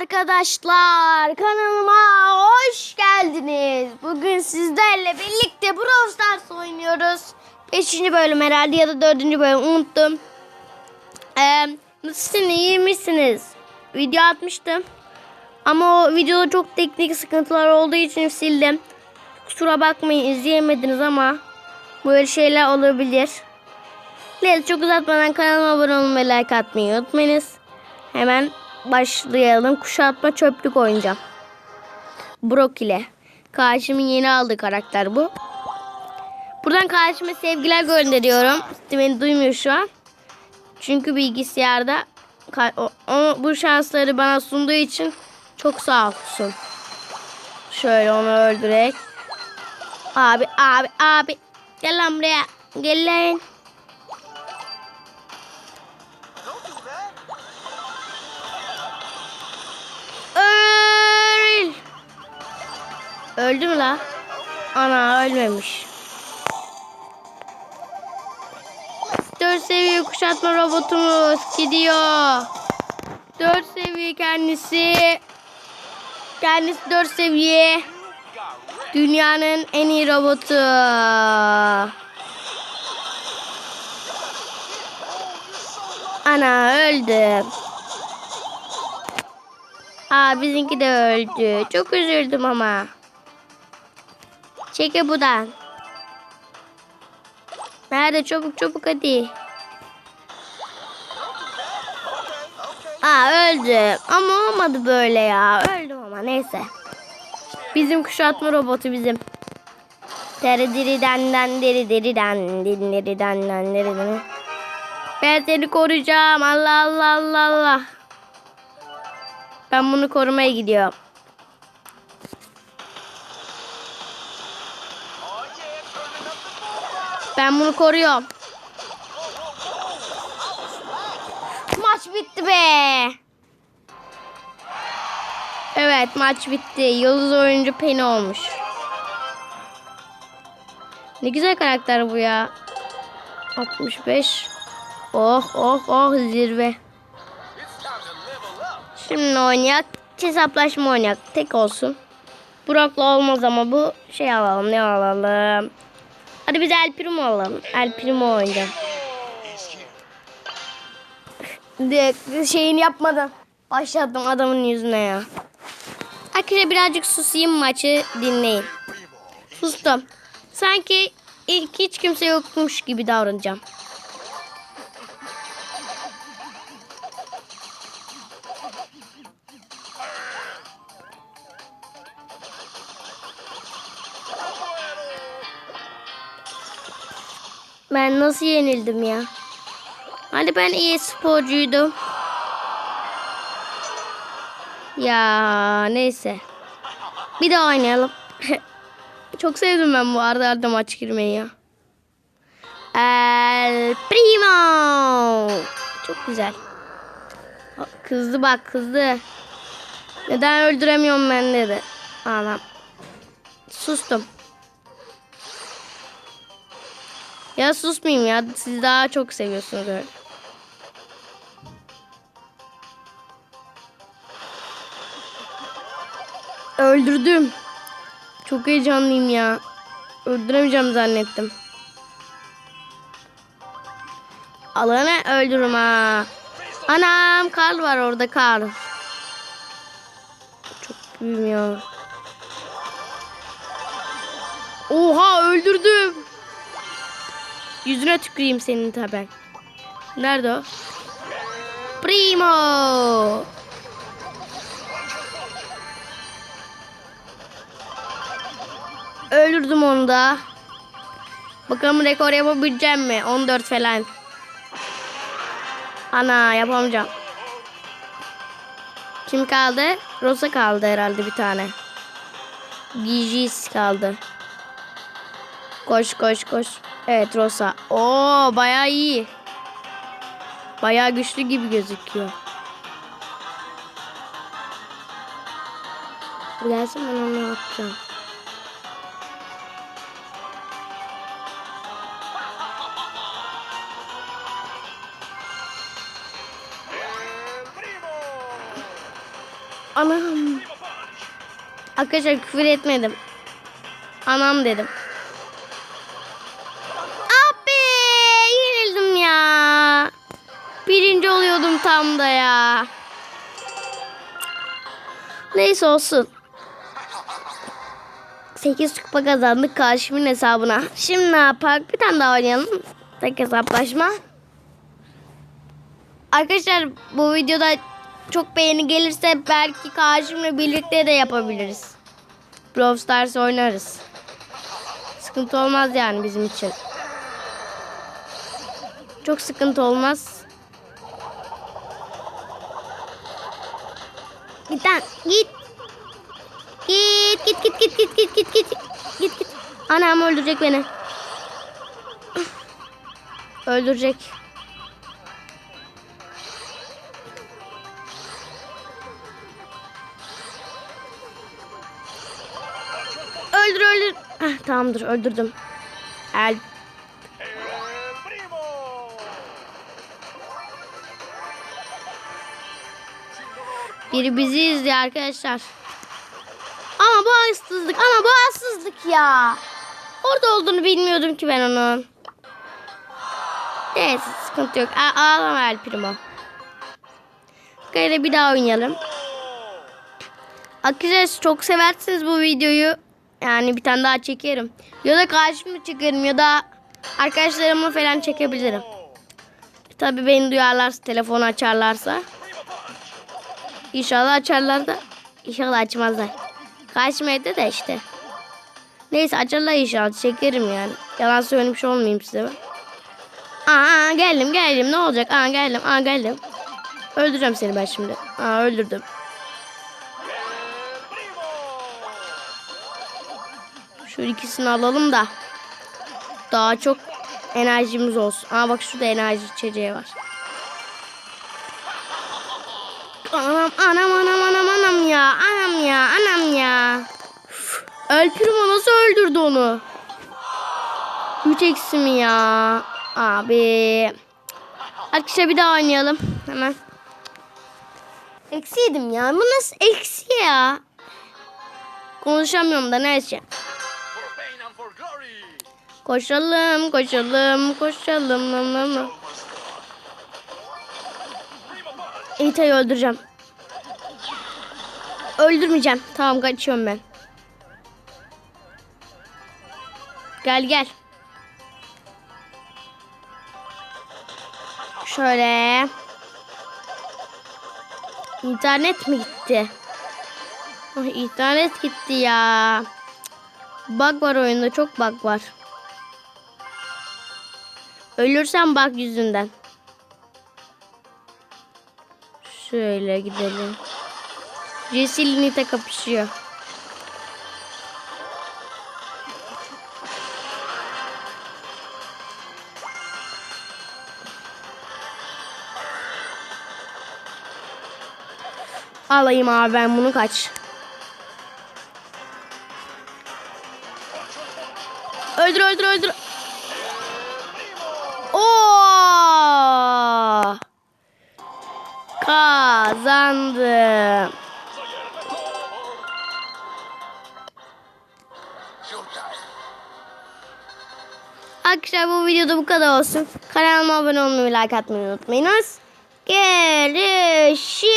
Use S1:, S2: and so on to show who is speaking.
S1: arkadaşlar kanalıma hoş geldiniz. Bugün sizlerle birlikte Brawl Stars oynuyoruz. 5. bölüm herhalde ya da 4. bölüm unuttum. Ee, nasılsınız iyi misiniz? Video atmıştım. Ama o videoda çok teknik sıkıntılar olduğu için sildim. Kusura bakmayın izleyemediniz ama böyle şeyler olabilir. Neyse çok uzatmadan kanalıma abone olmayı like atmayı unutmayınız. Hemen başlayalım. Kuşatma çöplük oynayacağım. Brock ile. Karşımın yeni aldığı karakter bu. Buradan karşıma sevgiler gönderiyorum. Beni duymuyor şu an. Çünkü bilgisayarda o, o- bu şansları bana sunduğu için çok sağ olsun. Şöyle onu öldürek. Abi abi abi. Gel lan buraya. Gel lan. Öldü mü la? Ana ölmemiş. Dört seviye kuşatma robotumuz gidiyor. Dört seviye kendisi. Kendisi dört seviye. Dünyanın en iyi robotu. Ana öldüm. Aa bizimki de öldü. Çok üzüldüm ama. Çeke buradan. Nerede çabuk çabuk hadi. Aa öldüm. Ama olmadı böyle ya. Öldüm ama neyse. Bizim kuşatma robotu bizim. Deri diri den den deri deri den din deri den den deri den. Ben seni koruyacağım. Allah Allah Allah Allah. Ben bunu korumaya gidiyorum. Ben bunu koruyorum. Maç bitti be. Evet maç bitti. Yıldız oyuncu Penny olmuş. Ne güzel karakter bu ya. 65. Oh oh oh zirve. Şimdi oynayak. Hesaplaşma oynayak. Tek olsun. Brock'la olmaz ama bu şey alalım. Ne alalım? Hadi biz El Primo alalım. El Primo oynayacağım. De, şeyini yapmadan başladım adamın yüzüne ya. Arkadaşlar birazcık susayım maçı dinleyin. Sustum. Sanki ilk hiç kimse yokmuş gibi davranacağım. Ben nasıl yenildim ya? Hani ben iyi sporcuydum. Ya neyse. Bir daha oynayalım. Çok sevdim ben bu arda arda maç girmeyi ya. El Primo. Çok güzel. Kızdı bak kızdı. Neden öldüremiyorum ben dedi. Anam. Sustum. Ya susmayayım ya. Siz daha çok seviyorsunuz öyle. Öldürdüm. Çok heyecanlıyım ya. Öldüremeyeceğim zannettim. Alanı öldürürüm ha. Anam Karl var orada Karl. Çok büyümüyor. Oha öldürdüm. Yüzüne tüküreyim senin taben. Nerede o? Primo. Öldürdüm onu da. Bakalım rekor yapabileceğim mi? 14 falan. Ana yapamayacağım. Kim kaldı? Rosa kaldı herhalde bir tane. Gigis kaldı. Koş koş koş. Evet Rosa. Oo bayağı iyi. Bayağı güçlü gibi gözüküyor. Gelsin ben onu yapacağım. Anam. Arkadaşlar küfür etmedim. Anam dedim. Abi yenildim ya. Birinci oluyordum tam da ya. Neyse olsun. 8 kupa kazandık karşımın hesabına. Şimdi ne yapak? Bir tane daha oynayalım. Tek hesaplaşma. Arkadaşlar bu videoda çok beğeni gelirse belki karşımla birlikte de yapabiliriz. Brawl Stars oynarız. Sıkıntı olmaz yani bizim için. Çok sıkıntı olmaz. Git git. Git git git git git git git git. Git git. Anam öldürecek beni. öldürecek. Öldür öldür. Ah, tamamdır öldürdüm. El Biri bizi izliyor arkadaşlar. Ama bu haksızlık ama bu haksızlık ya. Orada olduğunu bilmiyordum ki ben onun. Neyse sıkıntı yok. A ağlama El Primo. Gayrı bir daha oynayalım. Arkadaşlar çok seversiniz bu videoyu. Yani bir tane daha çekerim. Ya da karşımda çekerim ya da arkadaşlarımla falan çekebilirim. Tabii beni duyarlarsa, telefonu açarlarsa. İnşallah açarlar da. İnşallah açmazlar. Evde de işte. Neyse açarlar inşallah. Çekerim yani. Yalan söylemiş olmayayım size. Aa geldim geldim ne olacak? Aa geldim aa geldim. Öldüreceğim seni ben şimdi. Aa öldürdüm. Şu ikisini alalım da. Daha çok enerjimiz olsun. Aa bak şurada enerji içeceği var. Anam anam anam anam anam ya. Anam ya anam ya. Üf, nasıl öldürdü onu? 3 eksi mi ya? Abi. Arkadaşlar bir daha oynayalım. Hemen. Eksiydim ya. Bu nasıl eksi ya? Konuşamıyorum da neyse. Koşalım, koşalım, koşalım. Nam, öldüreceğim. Öldürmeyeceğim. Tamam kaçıyorum ben. Gel gel. Şöyle. İnternet mi gitti? Ay, internet gitti ya. Bug var oyunda çok bug var. Ölürsem bug yüzünden. Şöyle gidelim. Nita kapışıyor. Alayım abi ben bunu kaç. Öldür öldür öldür. Oo! Kazandım. Arkadaşlar bu videoda bu kadar olsun. Kanalıma abone olmayı, like atmayı unutmayınız. Görüşürüz.